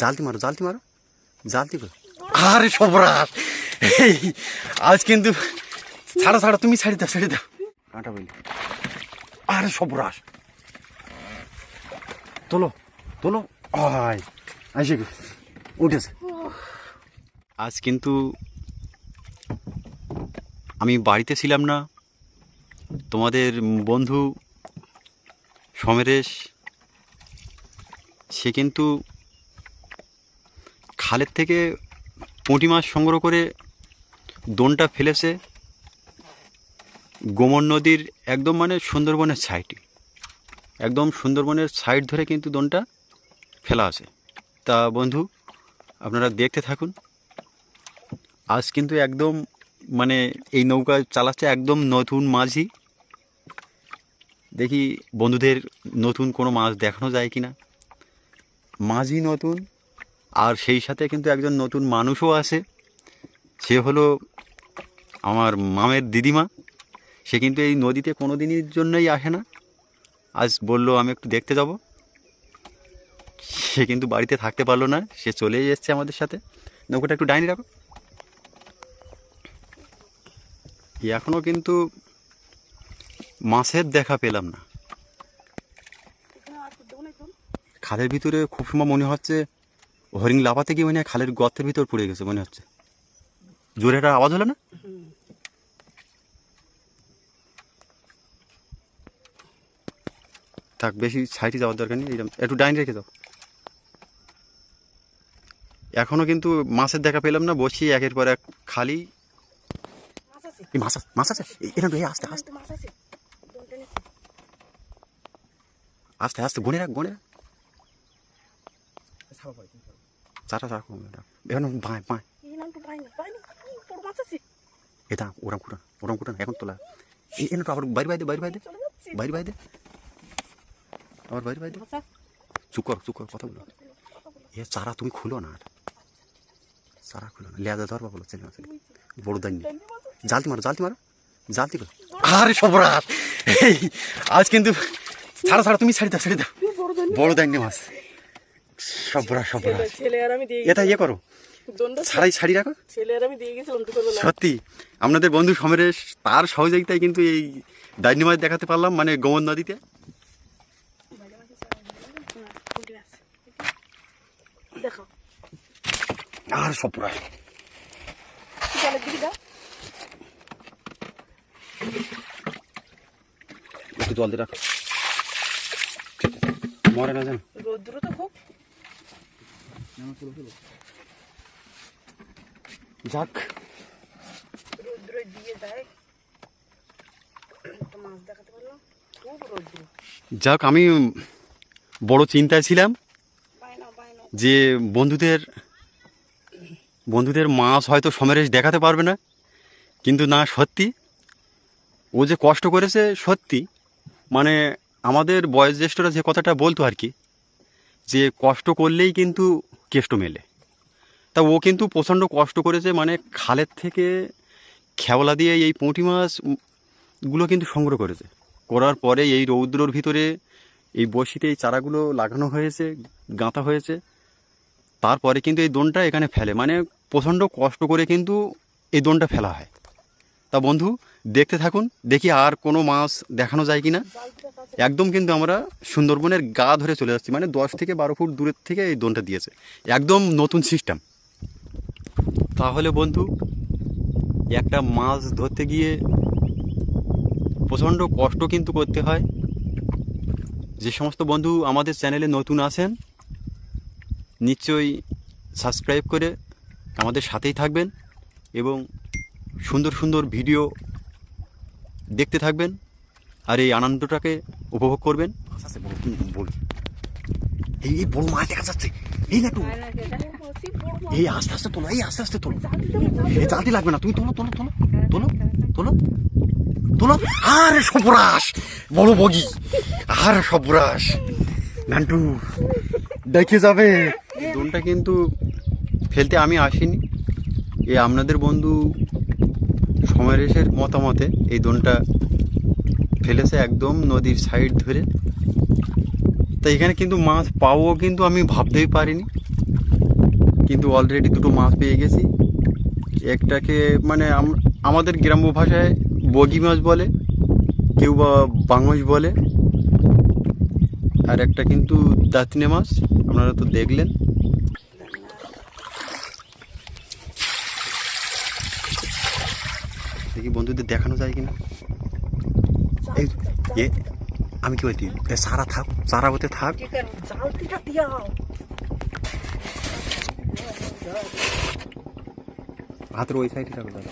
জালতি মারো জালতি মারো জালতি করো। আরে সবরাস এই আজ কিন্তু ছাড়ো ছাড়ো তুমি ছাড়ি দাও ছাড়ি দাও। কাঁটা বলি আরে সবরাস তোলো তোলো। আয় আসে উঠেছে। আজ কিন্তু আমি বাড়িতে ছিলাম না। তোমাদের বন্ধু সমরেশ সে কিন্তু খালের থেকে পুঁটি মাছ সংগ্রহ করে দোনটা ফেলেছে গোমর নদীর একদম মানে সুন্দরবনের সাইডে। একদম সুন্দরবনের সাইড ধরে কিন্তু দোনটা ফেলা আছে। তা বন্ধু, আপনারা দেখতে থাকুন। আজ কিন্তু একদম মানে এই নৌকা চালাচ্ছে একদম নতুন মাঝি। দেখি বন্ধুদের নতুন কোনো মাছ দেখানো যায় কি না মাঝি নতুন আর সেই সাথে কিন্তু একজন নতুন মানুষও আছে। সে হলো আমার মামের দিদিমা। সে কিন্তু এই নদীতে কোনো দিনের জন্যই আসে না। আজ বলল, আমি একটু দেখতে যাব। সে কিন্তু বাড়িতে থাকতে পারল না। সে চলেই এসছে আমাদের সাথে। নৌকাটা একটু ডাইনি রাখো। এখনও কিন্তু মাছের দেখা পেলাম না। খালের ভিতরে খুব সময় মনে হচ্ছে হরিণ লাফাতে গিয়ে মনে খালের গর্তের ভিতর পড়ে গেছে, মনে হচ্ছে। জোরে একটা আওয়াজ হলো না? থাক, বেশি সাইডে যাওয়ার দরকার নেই একটু ডাইন রেখে দাও। এখনও কিন্তু মাছের দেখা পেলাম না বসি একের পর এক খালি। মাছ আছে আছে। আস্তে আস্তে। আস্তে আস্তে, গনে রাখ গনে রাখ। চাটা কমে রাখ এখন বাঁয় বাঁয় এটা ওরাম কুটান ওরাম কুটান এখন তোলা এনে তো আবার বাইরে বাইরে বাইরে বাইরে বাইরে বাইরে আবার বাইরে বাইরে চুপ কর চুপ কর কথা বলো এ চারা তুমি খুলো না আর চারা খুলো না লেজা ধরবা বলো ছেলে বড় দান জালতি মারো জালতি মারো জালতি করো আরে সবরাত আজ কিন্তু ছাড়া ছাড়া তুমি ছাড়ি দাও ছাড়ি দাও বড় দোন বড় দান মাছ সবরা সবরা ছেলে আর আমি দিয়ে এটা ইয়ে করো। ছাড়াই ছাড়ি রাখো। ছেলে আর আমি দিয়ে গেছিলাম সত্যি আপনাদের বন্ধু সমরেশ তার সহযোগিতায় কিন্তু এই ডাইনি মাছ দেখাতে পারলাম মানে গোমন নদীতে। দেখো। আর সবরা একটু জল দিয়ে রাখো। মরে না জানো রৌদ্র তো খুব। যাক। রৌদ্র দিয়ে যায়। মাছ দেখাতে পারলাম। খুব রৌদ্র। যাক আমি বড় চিন্তায় ছিলাম যে বন্ধুদের বন্ধুদের মাছ হয়তো সমরেশ দেখাতে পারবে না কিন্তু না সত্যি। ও যে কষ্ট করেছে সত্যি। মানে আমাদের বয়োজ্যেষ্ঠরা যে কথাটা বলতো আর কি যে কষ্ট করলেই কিন্তু কেষ্ট মেলে। তা ও কিন্তু প্রচণ্ড কষ্ট করেছে মানে খালের থেকে খেওলা দিয়ে এই পুঁটি মাছগুলো কিন্তু সংগ্রহ করেছে। করার পরে এই রৌদ্রর ভিতরে এই বসিতে এই চারাগুলো লাগানো হয়েছে, গাঁথা হয়েছে। তারপরে কিন্তু এই দোনটা এখানে ফেলে। মানে প্রচণ্ড কষ্ট করে কিন্তু এই দোনটা ফেলা হয়। তা বন্ধু, দেখতে থাকুন, দেখি আর কোনো মাছ দেখানো যায় কি না একদম কিন্তু আমরা সুন্দরবনের গা ধরে চলে যাচ্ছি মানে দশ থেকে বারো ফুট দূরের থেকে এই দোনটা দিয়েছে। একদম নতুন সিস্টেম তাহলে বন্ধু, একটা মাছ ধরতে গিয়ে প্রচণ্ড কষ্ট কিন্তু করতে হয়। যে সমস্ত বন্ধু আমাদের চ্যানেলে নতুন আছেন, নিশ্চয়ই সাবস্ক্রাইব করে আমাদের সাথেই থাকবেন এবং সুন্দর সুন্দর ভিডিও দেখতে থাকবেন আর এই আনন্দটাকে উপভোগ করবেন। এই এই বড় মাছ দেখা যাচ্ছে। এই না মাছ। এই আস্তে আস্তে তোলো এই আস্তে আস্তে তোলো। এই জালতি লাগবে না। তুমি তোলো তোলো তোলো তোলো তোলো তোলো। আরে সবরাস বড় বগি। আর সবরাস নান্টু দেখে যাবে। দোলটা কিন্তু ফেলতে আমি আসিনি। এ আপনাদের বন্ধু সমরেশের মতামতে এই দোনটা ফেলেছে একদম নদীর সাইড ধরে। তো এখানে কিন্তু মাছ পাবো কিন্তু আমি ভাবতেই পারিনি। কিন্তু অলরেডি দুটো মাছ পেয়ে গেছি। একটাকে মানে আমাদের গ্রাম্য ভাষায় বগি মাছ বলে, কেউ বা বাংশ বলে। আর একটা কিন্তু দাঁতনে মাছ, আপনারা তো দেখলেন। দেখি বন্ধুদের দেখানো যায় কিনা? এই এ আমি কি বলছি? এ সারা থাক সারা হতে থাক। হাতের ওই সাইডে রাখো দাদা।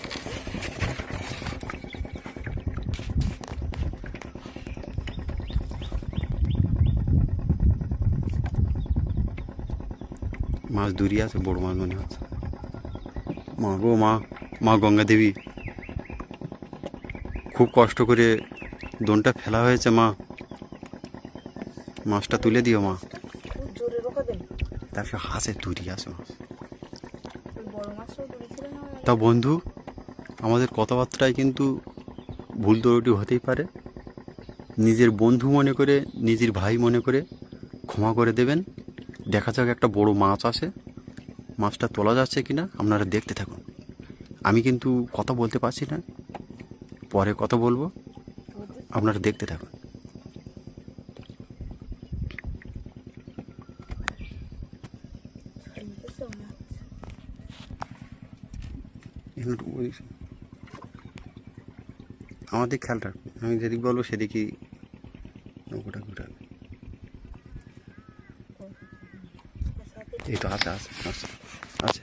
মাছ দূরি আছে বড় মাছ মনে হচ্ছে। মা গো মা মা গঙ্গা দেবী খুব কষ্ট করে দোনটা ফেলা হয়েছে মা। মাছটা তুলে দিও মা। তারপর হাসে মাছ ধরেছিল না? তা বন্ধু আমাদের কথাবার্তায় কিন্তু ভুল ত্রুটি হতেই পারে। নিজের বন্ধু মনে করে নিজের ভাই মনে করে ক্ষমা করে দেবেন। দেখা যাক একটা বড় মাছ আসে। মাছটা তোলা যাচ্ছে কিনা আপনারা দেখতে থাকুন। আমি কিন্তু কথা বলতে পারছি না। পরে কথা বলব। আপনারা দেখতে থাকুন। আমাদের খেয়াল রাখবে আমি যেদিক বলব সেদিকেই নৌকোটা ঘুরাবে এই তো আছে আছে আছে।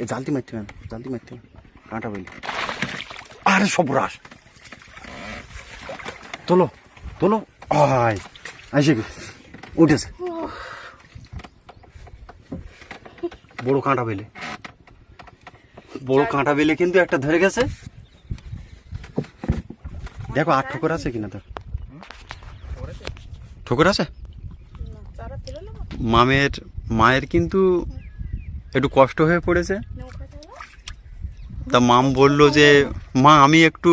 এই জালতি মারতে না, জালতি মারতে না। কাঁটা বলি আরে সব রাস তোলো তোলো। আয় গে উঠেছে। বড় কাঁটা বেলে। বড় কাঁটা বেলে কিন্তু একটা ধরে গেছে। দেখো আর ঠোকর আছে কিনা তোর ঠোকর আছে? মামের মায়ের কিন্তু একটু কষ্ট হয়ে পড়েছে। তা মাম বলল যে, মা, আমি একটু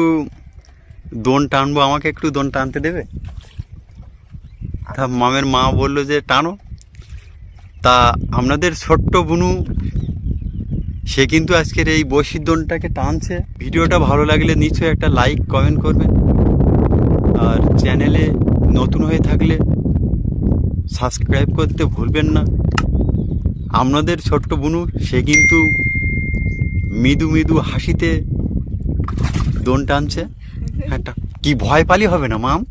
দোন টানবো, আমাকে একটু দোন টানতে দেবে? তা মামের মা বলল যে, টানো। তা আপনাদের ছোট্ট বুনু, সে কিন্তু আজকের এই বসির দোনটাকে টানছে। ভিডিওটা ভালো লাগলে নিশ্চয়ই একটা লাইক, কমেন্ট করবেন। আর চ্যানেলে নতুন হয়ে থাকলে সাবস্ক্রাইব করতে ভুলবেন না। আপনাদের ছোট্ট বুনু, সে কিন্তু মৃদু মৃদু হাসিতে দোন টানছে। একটা কি ভয় পালি হবে না, মাম?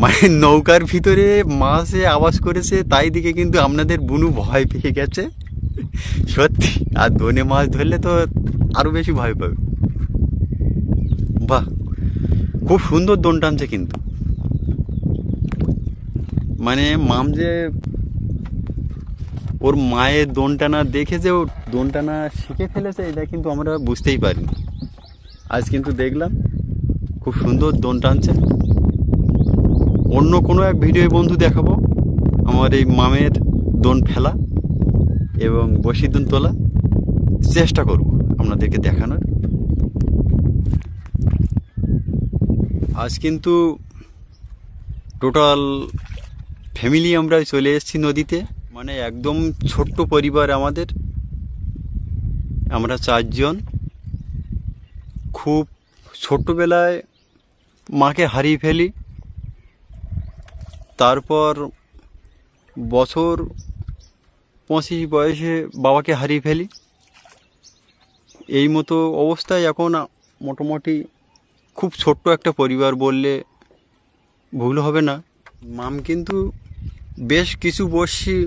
মানে নৌকার ভিতরে মাছে আওয়াজ করেছে, তাই দিকে কিন্তু আপনাদের বুনু ভয় পেয়ে গেছে। সত্যি, আর দোনে মাছ ধরলে তো আরও বেশি ভয় পাবে। বাহ, খুব সুন্দর দোন টানছে কিন্তু। মানে মাম যে ওর মায়ের দোন টানা দেখে যে ও দোন টানা শিখে ফেলেছে, এটা কিন্তু আমরা বুঝতেই পারিনি। আজ কিন্তু দেখলাম, খুব সুন্দর দোন টানছে অন্য কোনো এক ভিডিও বন্ধু দেখাবো, আমার এই মামের দোন ফেলা এবং বসি দোন তোলা। চেষ্টা করব আপনাদেরকে দেখানোর। আজ কিন্তু টোটাল ফ্যামিলি আমরা চলে এসেছি নদীতে। মানে একদম ছোট্ট পরিবার আমাদের। আমরা চারজন। খুব ছোট্টবেলায় মাকে হারিয়ে ফেলি। তারপর বছর পঁচিশ বয়সে বাবাকে হারিয়ে ফেলি। এই মতো অবস্থায় এখন মোটামুটি খুব ছোট্ট একটা পরিবার বললে ভুল হবে না। মাম কিন্তু বেশ কিছু বর্ষি।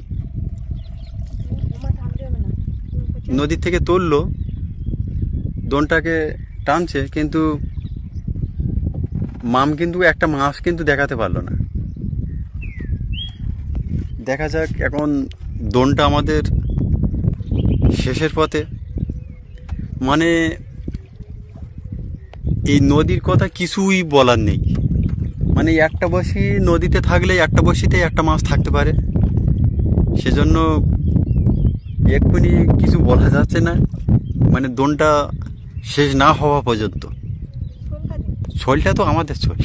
নদী থেকে তুলল। দোনটাকে টানছে, কিন্তু মাম কিন্তু, একটা মাছ কিন্তু দেখাতে পারল না। দেখা যাক এখন দোনটা আমাদের শেষের পথে। মানে এই নদীর কথা কিছুই বলার নেই। মানে একটা বসি নদীতে থাকলে একটা বসিতে একটা মাছ থাকতে পারে। সেজন্য এক্ষুনি কিছু বলা যাচ্ছে না। মানে দোনটা শেষ না হওয়া পর্যন্ত। ছলটা তো আমাদের ছল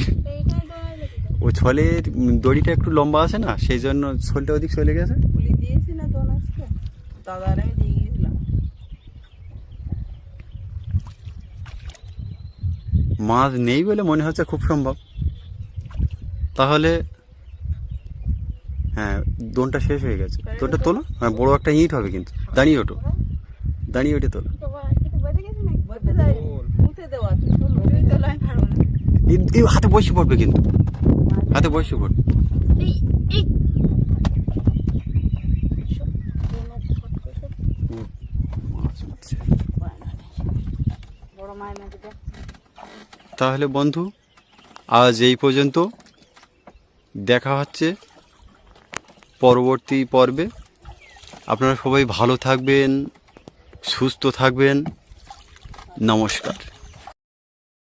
ও ছলের দড়িটা একটু লম্বা আছে না সেই জন্য ছলটা ওদিক চলে গেছে। মাছ নেই বলে মনে হচ্ছে খুব সম্ভব। তাহলে হ্যাঁ দোনটা শেষ হয়ে গেছে। দোনটা তোলো হ্যাঁ বড় একটা ইট হবে কিন্তু। দাঁড়িয়ে ওঠো। দাঁড়িয়ে ওঠে তোলো। হাতে বসে পড়বে কিন্তু। হাতে বসে পড়বে। তাহলে বন্ধু, আজ এই পর্যন্ত। দেখা হচ্ছে পরবর্তী পর্বে। আপনারা সবাই ভালো থাকবেন সুস্থ থাকবেন। নমস্কার।